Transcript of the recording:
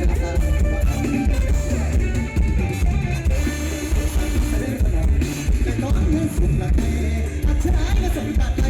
I'm not